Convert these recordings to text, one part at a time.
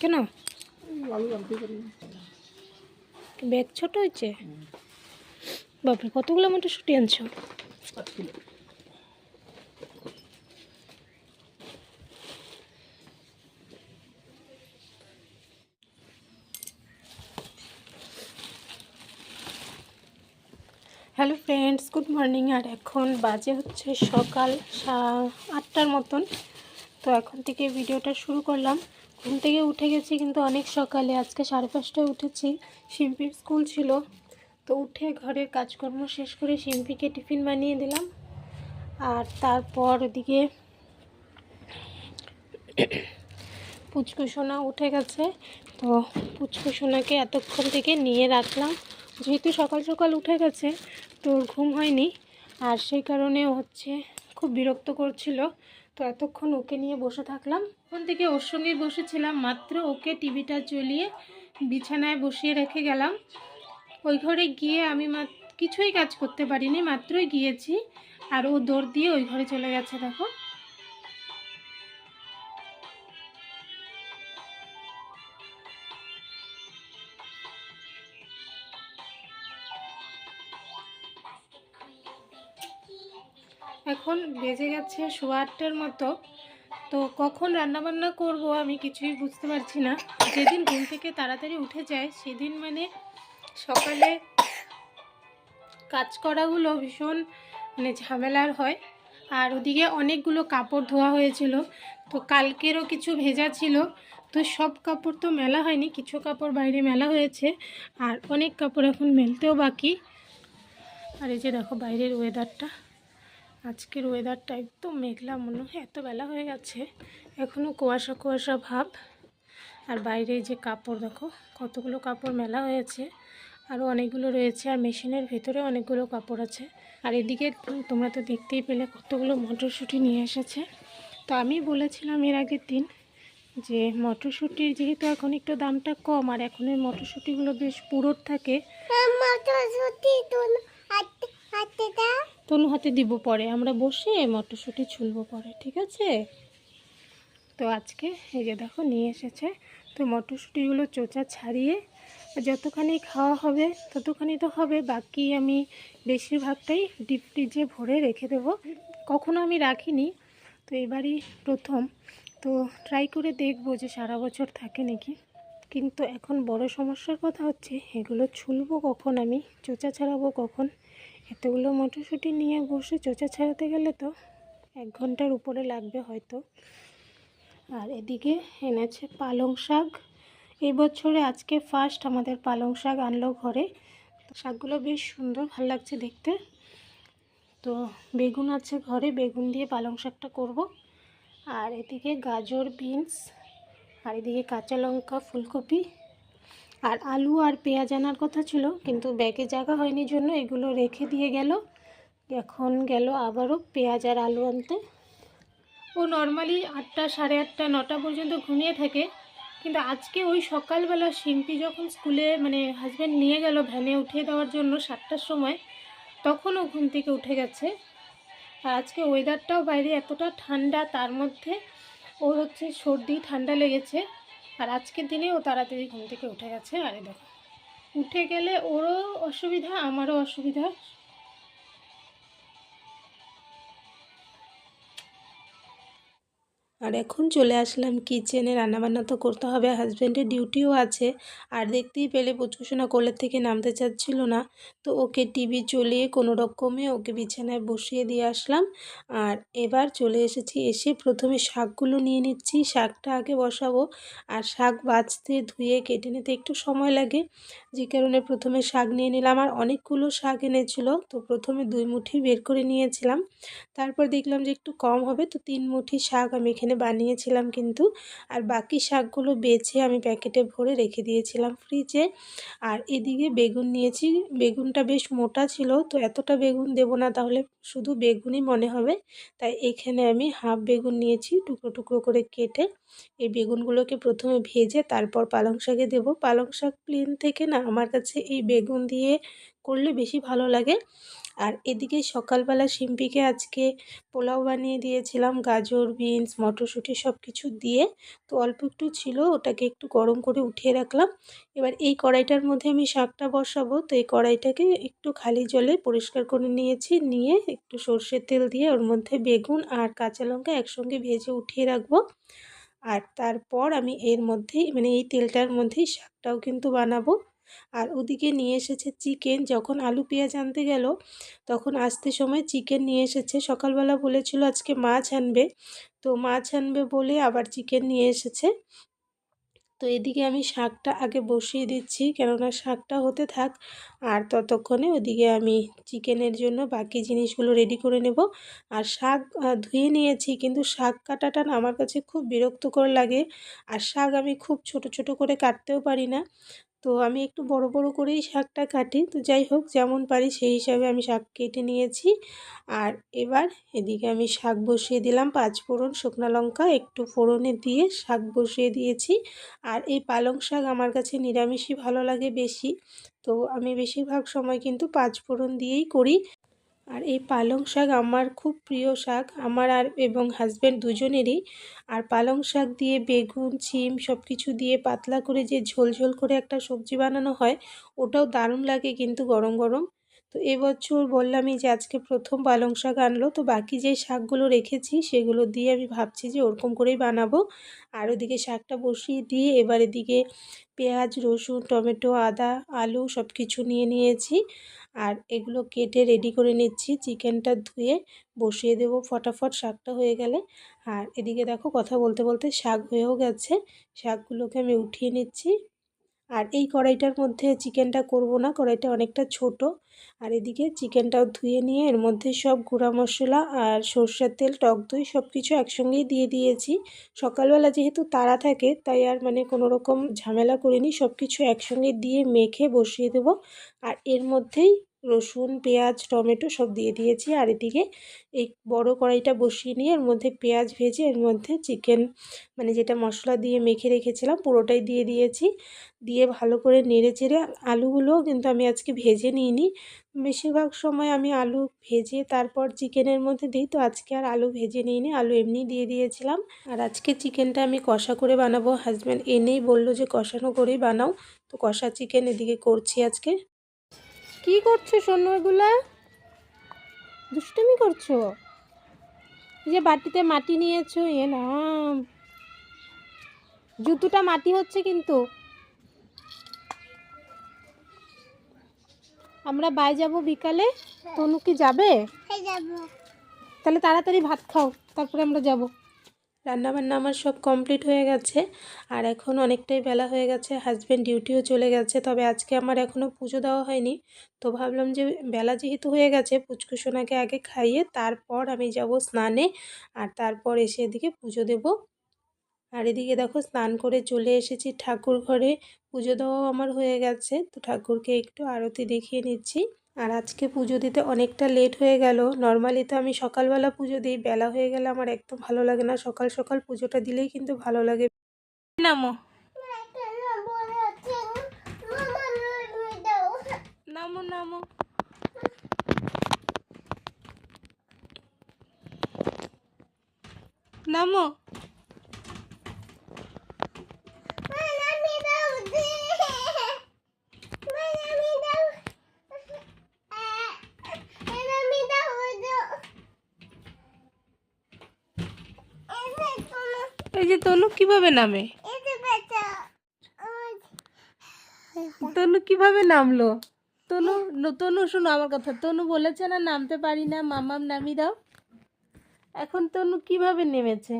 কেন? ব্যাগ ছোট হয়েছে? বাপরে, কতগুলো মটরশুঁটি আনছো? হ্যালো ফ্রেন্ডস গুড মর্নিং আর এখন বাজে হচ্ছে সকাল সা- আটটার মতন। তো এখন থেকে ভিডিওটা শুরু করলাম। ঘুম থেকে উঠে গেছি কিন্তু অনেক সকালে। আজকে সাড়ে পাঁচটায় উঠেছি। শিম্পির স্কুল ছিল। তো উঠে ঘরের কাজকর্ম শেষ করে শিম্পিকে টিফিন বানিয়ে দিলাম। আর তারপর ওদিকে পুচকুসোনা উঠে গেছে। তো পুচকুসোনাকে এতক্ষণ থেকে নিয়ে রাখলাম। যেহেতু সকাল সকাল উঠে গেছে, তো ঘুম হয়নি। আর সেই কারণে হচ্ছে খুব বিরক্ত করছিল। তো এতক্ষণ ওকে নিয়ে বসে থাকলাম। ওখান থেকে ওর সঙ্গেই বসেছিলাম, মাত্র ওকে টিভিটা চলিয়ে বিছানায় বসিয়ে রেখে গেলাম। ওই ঘরে গিয়ে আমি কিছুই কাজ করতে পারিনি, মাত্রই গিয়েছি। আর ও দৌড় দিয়ে ওই ঘরে চলে গেছে, দেখো। এখন বেজে গেছে সোয়া মতো। তো কখন রান্নাবান্না করব আমি কিছুই বুঝতে পারছি না। যেদিন ঘুম থেকে তাড়াতাড়ি উঠে যায়, সেদিন মানে সকালে কাজ করাগুলো ভীষণ মানে ঝামেলার হয়। আর ওদিকে অনেকগুলো কাপড় ধোয়া হয়েছিল। তো কালকেরও কিছু ভেজা ছিল। তো সব কাপড় তো মেলা হয়নি, কিছু কাপড় বাইরে মেলা হয়েছে। আর অনেক কাপড় এখন মেলতেও বাকি। আর এই যে দেখো বাইরের ওয়েদারটা আজকের ওয়েদারটা একদম মেঘলা, মনে হয় এত বেলা হয়ে গেছে। এখনও কুয়াশা কুয়াশা ভাব। আর বাইরে যে কাপড়, দেখো, কতগুলো কাপড় মেলা হয়েছে। আরও অনেকগুলো রয়েছে, আর মেশিনের ভেতরে অনেকগুলো কাপড় আছে। আর এদিকে তোমরা তো দেখতেই পেলে, কতগুলো মটরশুঁটি নিয়ে এসেছে। তো আমি বলেছিলাম এর আগের দিন যে মটরশুঁটির যেহেতু এখন একটু দামটা কম, আর এখন এই মটরশুঁটিগুলো বেশ পুরোর থাকে। তনু হাতে দিব পরে, আমরা বসে মটরশুঁটি ছুলবো পরে, ঠিক আছে? তো আজকে এই যে দেখো, নিয়ে এসেছে। তো মটরশুঁটিগুলো চোচা ছাড়িয়ে যতখানি খাওয়া হবে ততখানি তো হবে, বাকি আমি বেশিরভাগটাই ডিপ ফ্রিজে ভরে রেখে দেবো। কখনো আমি রাখিনি, তো এবারই প্রথম। তো ট্রাই করে দেখব যে সারা বছর থাকে নাকি। কিন্তু এখন বড় সমস্যার কথা হচ্ছে, এগুলো ছুলবো কখন আমি? চোচা ছাড়াবো কখন? এতগুলো মটরশুঁটি নিয়ে বসে চোচা ছাড়াতে গেলে তো এক ঘণ্টার উপরে লাগবে হয়তো। আর এদিকে এনেছে পালং শাক। এই বছরে আজকে ফার্স্ট আমাদের পালং শাক আনলো ঘরে। শাকগুলো বেশ সুন্দর, ভালো লাগছে দেখতে। তো বেগুন আছে ঘরে, বেগুন দিয়ে পালং শাকটা করব। আর এদিকে গাজর, বিনস, আর এদিকে কাঁচা লঙ্কা, ফুলকপি। আর আলু আর পেঁয়াজ আনার কথা ছিল, কিন্তু ব্যাগে জায়গা হয়নি জন্য এগুলো রেখে দিয়ে গেল। এখন গেল আবারও পেঁয়াজ আর আলু আনতে। ও নর্মালি আটটা সাড়ে আটটা, নটা পর্যন্ত ঘুমিয়ে থাকে, কিন্তু আজকে ওই সকালবেলা শিল্পী যখন স্কুলে মানে হাজব্যান্ড নিয়ে গেল ভ্যানে উঠিয়ে দেওয়ার জন্য সাতটার সময়, তখন ও ঘুম থেকে উঠে গেছে। আর আজকে ওয়েদারটাও বাইরে এতটা ঠান্ডা, তার মধ্যে ওর হচ্ছে সর্দি, ঠান্ডা লেগেছে। আর আজকের দিনে ও তাড়াতাড়ি ঘুম থেকে উঠে গেছে। আরে দেখো, উঠে গেলে ওরও অসুবিধা, আমারও অসুবিধা। আর এখন চলে আসলাম কিচেনে। রান্নাবান্না তো করতে হবে হাজব্যান্ডের ডিউটিও আছে। আর দেখতেই পেলে পুচকুসোনা কোলের থেকে নামতে চাচ্ছিল না। তো ওকে টিভি চলিয়ে কোনো রকমে ওকে বিছানায় বসিয়ে দিয়ে আসলাম। আর এবার চলে এসেছি, এসে প্রথমে শাকগুলো নিয়ে নিচ্ছি। শাকটা আগে বসাবো। আর শাক বাছতে, ধুয়ে, কেটে নিতে একটু সময় লাগে। যে কারণে প্রথমে শাক নিয়ে নিলাম। আর অনেকগুলো শাক এনেছিল। তো প্রথমে দুই মুঠি বের করে নিয়েছিলাম। তারপর দেখলাম যে একটু কম হবে। তো তিন মুঠি শাক আমি এখানে বানিয়েছিলাম কিন্তু, আর বাকি শাকগুলো বেছে আমি প্যাকেটে ভরে রেখে দিয়েছিলাম ফ্রিজে। আর এদিকে বেগুন নিয়েছি, বেগুনটা বেশ মোটা ছিল, তো এতটা বেগুন দেবো না, তাহলে শুধু বেগুনই মনে হবে। তাই এখানে আমি হাফ বেগুন নিয়েছি, টুকরো টুকরো করে কেটে এই বেগুনগুলোকে প্রথমে ভেজে তারপর পালং শাকে দেবো। পালং শাক প্লেন থেকে না আমার কাছে এই বেগুন দিয়ে করলে বেশি ভালো লাগে। আর এদিকে সকালবেলা শিম্পিকে আজকে পোলাও বানিয়ে দিয়েছিলাম, গাজর, বিনস, মটরশুঁটি সব কিছু দিয়ে। তো অল্প একটু ছিল, ওটাকে একটু গরম করে উঠিয়ে রাখলাম। এবার এই কড়াইটার মধ্যে আমি শাকটা বসাবো। তো এই কড়াইটাকে একটু খালি জলে পরিষ্কার করে নিয়েছি, নিয়ে একটু সর্ষের তেল দিয়ে ওর মধ্যে বেগুন আর কাঁচা লঙ্কা একসঙ্গে ভেজে উঠিয়ে রাখব। আর তারপর আমি এর মধ্যেই মানে এই তেলটার মধ্যেই শাকটাও কিন্তু বানাবো। আর ওদিকে নিয়ে এসেছে চিকেন যখন আলু, পেঁয়াজ আনতে গেল, তখন আসতে সময় চিকেন নিয়ে এসেছে। সকালবেলা বলেছিল আজকে মাছ আনবে, তো মাছ আনবে বলে আবার চিকেন নিয়ে এসেছে। তো এদিকে আমি শাকটা আগে বসিয়ে দিচ্ছি, কেননা শাকটা হতে থাক, আর ততক্ষণে ওদিকে আমি চিকেনের জন্য বাকি জিনিসগুলো রেডি করে নেব। আর শাক ধুয়ে নিয়েছি, কিন্তু শাক কাটাটা না আমার কাছে খুব বিরক্তকর লাগে। আর শাক আমি খুব ছোট ছোট করে কাটতেও পারি না। তো আমি একটু বড় বড় করেই শাকটা কাটি। তো যাই হোক, যেমন পারি সেই হিসাবে আমি শাক কেটে নিয়েছি। আর এবার এদিকে আমি শাক বসিয়ে দিলাম পাঁচ ফোড়ন শুকনো লঙ্কা, একটু ফোড়নে দিয়ে শাক বসিয়ে দিয়েছি। আর এই পালং শাক আমার কাছে নিরামিষই ভালো লাগে বেশি। তো আমি বেশিরভাগ সময় কিন্তু পাঁচ ফোড়ন দিয়েই করি। আর এই পালং শাক আমার খুব প্রিয় শাক। আমার আর এবং হাজব্যান্ড দুজনেরই। আর পালং শাক দিয়ে বেগুন চিম সব কিছু দিয়ে পাতলা করে যে ঝোল ঝোল করে একটা সবজি বানানো হয়, ওটাও দারুণ লাগে কিন্তু গরম গরম। তো এবছর বললামই যে আজকে প্রথম পালং শাক আনলো, তো বাকি যে শাকগুলো রেখেছি সেগুলো দিয়ে আমি ভাবছি যে ওরকম করেই বানাবো। আর ওদিকে শাকটা বসিয়ে দিয়ে এবার এদিকে পেঁয়াজ, রসুন, টমেটো, আদা, আলু সব কিছু নিয়ে নিয়েছি। আর এগুলো কেটে রেডি করে নিচ্ছি, চিকেনটা ধুয়ে বসিয়ে দেবো ফটাফট, শাকটা হয়ে গেলে। আর এদিকে দেখো কথা বলতে বলতে শাক হয়েও গেছে, শাকগুলোকে আমি উঠিয়ে নিচ্ছি। আর এই কড়াইটার মধ্যে চিকেনটা করব না, কড়াইটা অনেকটা ছোট। আর এদিকে চিকেনটাও ধুয়ে নিয়ে এর মধ্যে সব গুঁড়া মশলা আর সর্ষের তেল, টক দই সব কিছু একসঙ্গেই দিয়ে দিয়েছি। সকালবেলা যেহেতু তারা থাকে, তাই আর মানে কোনো রকম ঝামেলা করিনি সব কিছু একসঙ্গে দিয়ে মেখে বসিয়ে দেবো। আর এর মধ্যেই রসুন, পেঁয়াজ, টমেটো সব দিয়ে দিয়েছি আর এদিকে এই বড় কড়াইটা বসিয়ে নিয়ে এর মধ্যে পেঁয়াজ ভেজে এর মধ্যে চিকেন মানে যেটা মশলা দিয়ে মেখে রেখেছিলাম পুরোটাই দিয়ে দিয়েছি। দিয়ে ভালো করে নেড়ে চেড়ে আলুগুলোও কিন্তু আমি আজকে ভেজে নিইনি। বেশিরভাগ সময় আমি আলু ভেজে তারপর চিকেনের মধ্যে দিই তো আজকে আর আলু ভেজে নিইনি, আলু এমনি দিয়ে দিয়েছিলাম। আর আজকে চিকেনটা আমি কষা করে বানাবো, হাজব্যান্ড এনেই বলল যে কষানো করেই বানাও। তো কষা চিকেন এদিকে করছি আজকে। কি করছ সোনু এগুলা? দুষ্টুমি করছ? এই যে বাটিতে মাটি নিয়েছো এ না জুতোটা মাটি হচ্ছে কিন্তু। আমরা বাই যাব বিকালে? তনু কি যাবে। তাহলে তাড়াতাড়ি ভাত খাও তারপরে আমরা যাব। রান্না বান্না আমার সব কমপ্লিট হয়ে গেছে। আর এখন অনেকটাই বেলা হয়ে গেছে হাজব্যান্ড ডিউটিও চলে গেছে। তবে আজকে আমার এখনও পুজো দেওয়া হয়নি। তো ভাবলাম যে বেলা যেহেতু হয়ে গেছে, পুচকুসোনাকে আগে খাইয়ে তারপর আমি যাব স্নানে। আর তারপর এসে এদিকে পুজো দেব। আর এদিকে দেখো স্নান করে চলে এসেছি ঠাকুর ঘরে। পুজো দেওয়াও আমার হয়ে গেছে। তো ঠাকুরকে একটু আরতি দেখিয়ে নিচ্ছি। আর আজকে পুজো দিতে অনেকটা লেট হয়ে গেল। নর্মালি তো আমি সকালবেলা পুজো দিই, বেলা হয়ে গেলে আমার একদম ভালো লাগে না। সকাল সকাল পুজোটা দিলেই কিন্তু ভালো লাগে। নামো। নামো নামো। নামো। এই যে তনু কীভাবে নামে? তনু কীভাবে নামলো? তনু তনু শোনো আমার কথা। তনু বলেছে না নামতে পারি না। মামাম নামি দাও। এখন তনু কীভাবে নেমেছে?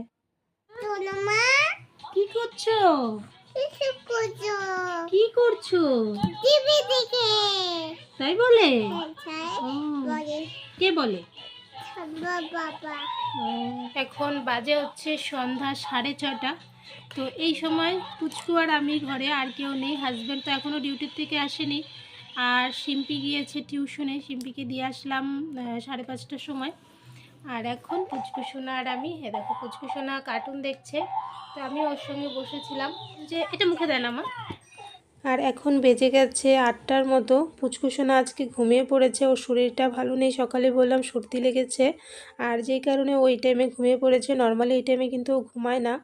কি করছ? কি করছ? তাই বলে। কে বলে? এখন বাজে হচ্ছে সন্ধ্যা সাড়ে ছটা তো এই সময় পুচকু আর আমি ঘরে, আর কেউ নেই। হাজব্যান্ড তো এখনও ডিউটির থেকে আসেনি। আর শিম্পি গিয়েছে টিউশনে শিম্পিকে দিয়ে আসলাম সাড়ে পাঁচটার সময়। আর এখন পুচকু সোনা আর আমি, এ দেখো পুচকু সোনা কার্টুন দেখছে। তো আমি ওর সঙ্গে বসেছিলাম। যে, এটা মুখে দেয় না মা? আর এখন বেজে গেছে আটটার মতো। পুচকুসোনা আজকে ঘুমিয়ে পড়েছে, ওর শরীরটা ভালো নেই, সকালে বললাম সর্দি লেগেছে। আর যেই কারণে ওই টাইমে ঘুমিয়ে পড়েছে নর্মালি এই টাইমে কিন্তু ও ঘুমায় না।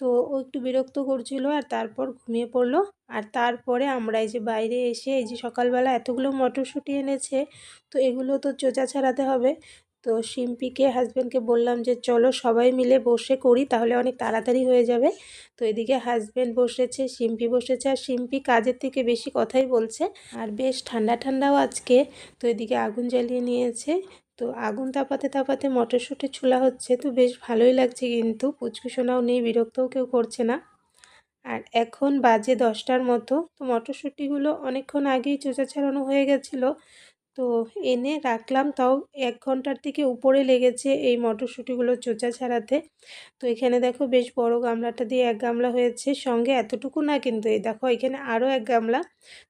তো ও একটু বিরক্ত করছিল আর তারপর ঘুমিয়ে পড়ল। আর তারপরে আমরা এই যে বাইরে এসে এই যে সকালবেলা এতগুলো মটরশুঁটি এনেছে, তো এগুলো তো চোচা ছাড়াতে হবে। তো শিম্পিকে হাজব্যান্ডকে বললাম যে, চলো সবাই মিলে বসে করি, তাহলে অনেক তাড়াতাড়ি হয়ে যাবে। তো এদিকে হাজব্যান্ড বসেছে, শিম্পি বসেছে, আর শিম্পি কাজের থেকে বেশি কথাই বলছে। আর বেশ ঠান্ডা ঠান্ডাও আজকে, তো এদিকে আগুন জ্বালিয়ে নিয়েছে। তো আগুন তাপাতে তাপাতে মটরশুঁটি ছোলা হচ্ছে, তো বেশ ভালোই লাগছে কিন্তু পুচকুসোনাও নেই, বিরক্তও কেউ করছে না। আর এখন বাজে দশটার মতো, তো মটরশুঁটিগুলো অনেকক্ষণ আগেই চোচা ছাড়ানো হয়ে গেছিল। তো এনে রাখলাম। তাও এক ঘণ্টার থেকে উপরে লেগেছে এই মটরশুঁটিগুলো চোচা ছাড়াতে। তো এখানে দেখো বেশ বড় গামলাটা দিয়ে এক গামলা হয়েছে। সঙ্গে এতটুকু না কিন্তু এই দেখো এখানে আরও এক গামলা।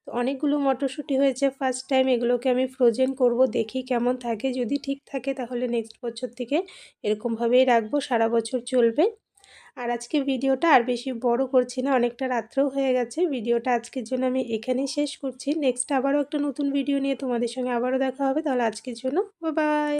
তো অনেকগুলো মটরশুঁটি হয়েছে। ফার্স্ট টাইম এগুলোকে আমি ফ্রোজেন করব। দেখি কেমন থাকে। যদি ঠিক থাকে তাহলে নেক্সট বছর থেকে এরকমভাবেই রাখব। সারা বছর চলবে। আর আজকে ভিডিওটা আর বেশি বড় করছি না, অনেকটা রাত্রেও হয়ে গেছে। ভিডিওটা আজকের জন্য আমি এখানেই শেষ করছি। নেক্সট আবারও একটা নতুন ভিডিও নিয়ে তোমাদের সঙ্গে আবারও দেখা হবে। তাহলে আজকের জন্য বাই